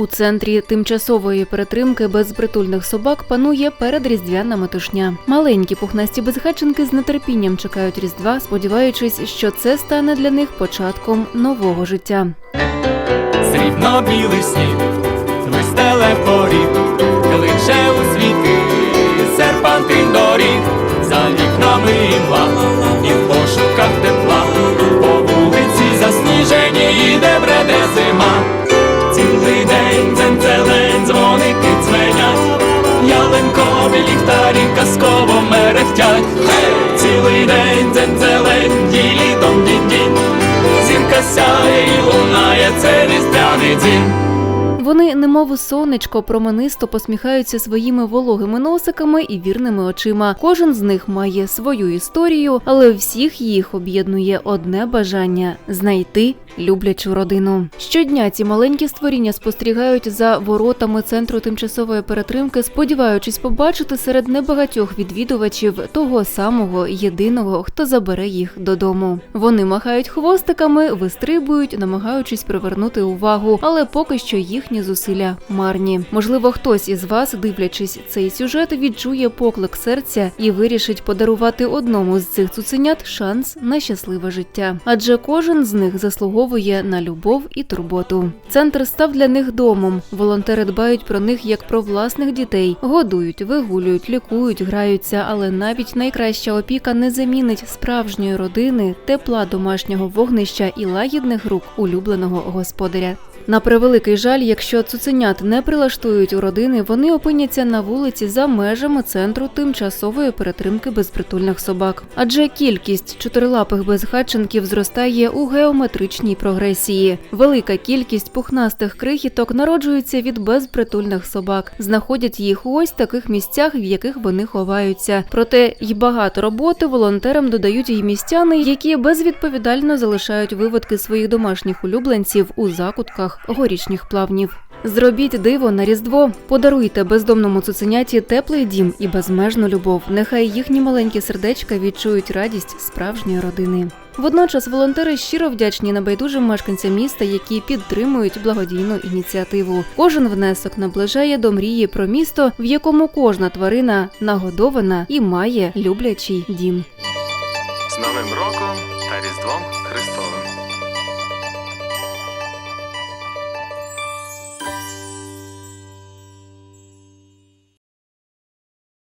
У центрі тимчасової перетримки безпритульних собак панує передріздвяна метушня. Маленькі пухнасті безхатченки з нетерпінням чекають різдва, сподіваючись, що це стане для них початком нового життя. Срібно білий сніг, вистеле поріг, кличе у світи, серпантин доріг, за вікнами імла, і в пошуках тепла, по вулиці засніжені йде бреде зима. Ялинкові ліхтарі казково мерехтять. Цілий день дзень-зелень, ділі літом дінь Зірка сяє і лунає, це різдвяний дім. Вони, немов сонечко, променисто посміхаються своїми вологими носиками і вірними очима. Кожен з них має свою історію, але всіх їх об'єднує одне бажання знайти люблячу родину. Щодня ці маленькі створіння спостерігають за воротами центру тимчасової перетримки, сподіваючись побачити серед небагатьох відвідувачів того самого єдиного, хто забере їх додому. Вони махають хвостиками, вистрибують, намагаючись привернути увагу, але поки що їхні зусилля марні. Можливо, хтось із вас, дивлячись цей сюжет, відчує поклик серця і вирішить подарувати одному з цих цуценят шанс на щасливе життя. Адже кожен з них заслуговує на любов і турботу. Центр став для них домом. Волонтери дбають про них як про власних дітей, годують, вигулюють, лікують, граються, але навіть найкраща опіка не замінить справжньої родини, тепла домашнього вогнища і лагідних рук улюбленого господаря. На превеликий жаль, якщо цуценят не прилаштують у родини, вони опиняться на вулиці за межами центру тимчасової перетримки безпритульних собак. Адже кількість чотирилапих безхатченків зростає у геометричній прогресії. Велика кількість пухнастих крихіток народжується від безпритульних собак, знаходять їх у ось таких місцях, в яких вони ховаються. Проте й багато роботи волонтерам додають і містяни, які безвідповідально залишають виводки своїх домашніх улюбленців у закутках горішніх плавнів. Зробіть диво на різдво, подаруйте бездомному цуценяті теплий дім і безмежну любов. Нехай їхні маленькі сердечка відчують радість справжньої родини. Водночас волонтери щиро вдячні небайдужим мешканцям міста, які підтримують благодійну ініціативу. Кожен внесок наближає до мрії про місто, в якому кожна тварина нагодована і має люблячий дім. З Новим роком